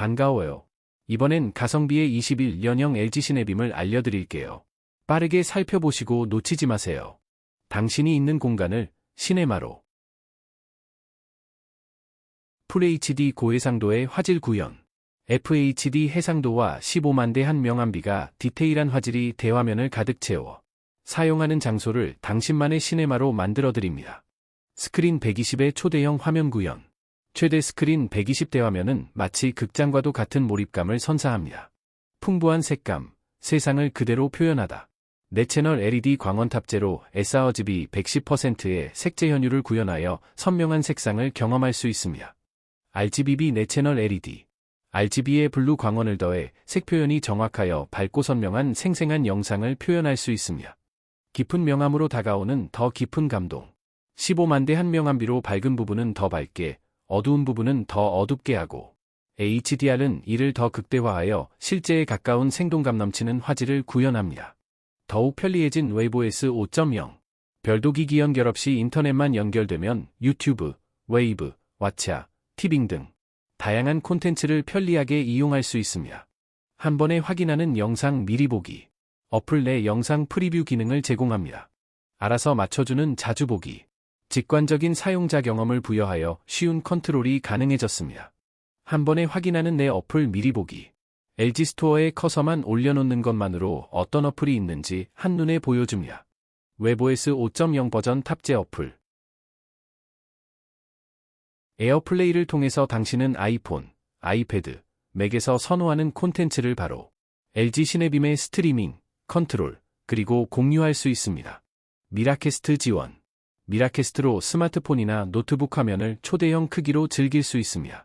반가워요. 이번엔 가성비의 21년형 LG 시네빔을 알려드릴게요. 빠르게 살펴보시고 놓치지 마세요. 당신이 있는 공간을 시네마로. FHD 고해상도의 화질 구현. FHD 해상도와 15만 대 한 명암비가 디테일한 화질이 대화면을 가득 채워 사용하는 장소를 당신만의 시네마로 만들어드립니다. 스크린 120의 초대형 화면 구현. 최대 스크린 120대 화면은 마치 극장과도 같은 몰입감을 선사합니다. 풍부한 색감, 세상을 그대로 표현하다. 내 채널 LED 광원 탑재로 sRGB 110%의 색재 현율을 구현하여 선명한 색상을 경험할 수 있습니다. RGBB 내 채널 LED RGB에 블루 광원을 더해 색 표현이 정확하여 밝고 선명한 생생한 영상을 표현할 수 있습니다. 깊은 명암으로 다가오는 더 깊은 감동. 15만 대 한 명암비로 밝은 부분은 더 밝게, 어두운 부분은 더 어둡게 하고, HDR은 이를 더 극대화하여 실제에 가까운 생동감 넘치는 화질을 구현합니다. 더욱 편리해진 웨이브OS 5.0. 별도기기 연결 없이 인터넷만 연결되면 유튜브, 웨이브, 왓챠, 티빙 등 다양한 콘텐츠를 편리하게 이용할 수 있습니다. 한 번에 확인하는 영상 미리 보기. 어플 내 영상 프리뷰 기능을 제공합니다. 알아서 맞춰주는 자주 보기. 직관적인 사용자 경험을 부여하여 쉬운 컨트롤이 가능해졌습니다. 한 번에 확인하는 내 어플 미리 보기. LG 스토어에 커서만 올려놓는 것만으로 어떤 어플이 있는지 한눈에 보여줍니다. 웹OS 5.0 버전 탑재 어플. 에어플레이를 통해서 당신은 아이폰, 아이패드, 맥에서 선호하는 콘텐츠를 바로 LG 시네빔의 스트리밍, 컨트롤, 그리고 공유할 수 있습니다. 미라캐스트 지원. 미라캐스트로 스마트폰이나 노트북 화면을 초대형 크기로 즐길 수 있습니다.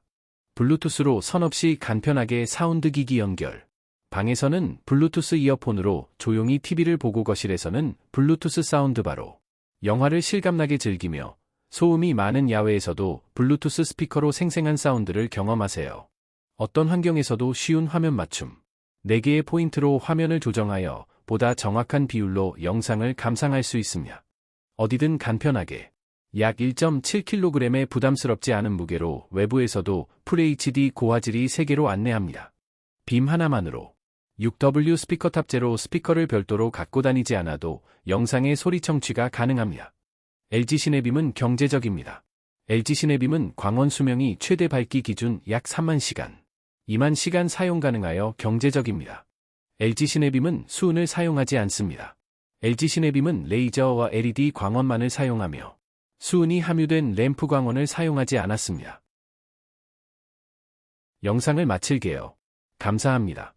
블루투스로 선 없이 간편하게 사운드 기기 연결. 방에서는 블루투스 이어폰으로 조용히 TV를 보고 거실에서는 블루투스 사운드바로 영화를 실감나게 즐기며 소음이 많은 야외에서도 블루투스 스피커로 생생한 사운드를 경험하세요. 어떤 환경에서도 쉬운 화면 맞춤. 4개의 포인트로 화면을 조정하여 보다 정확한 비율로 영상을 감상할 수 있습니다. 어디든 간편하게. 약 1.7kg의 부담스럽지 않은 무게로 외부에서도 FHD 고화질이 3개로 안내합니다. 빔 하나만으로 6W 스피커 탑재로 스피커를 별도로 갖고 다니지 않아도 영상의 소리 청취가 가능합니다. LG 시네빔은 경제적입니다. LG 시네빔은 광원 수명이 최대 밝기 기준 약 3만 시간, 2만 시간 사용 가능하여 경제적입니다. LG 시네빔은 수은을 사용하지 않습니다. LG 시네빔은 레이저와 LED 광원만을 사용하며 수은이 함유된 램프 광원을 사용하지 않았습니다. 영상을 마칠게요. 감사합니다.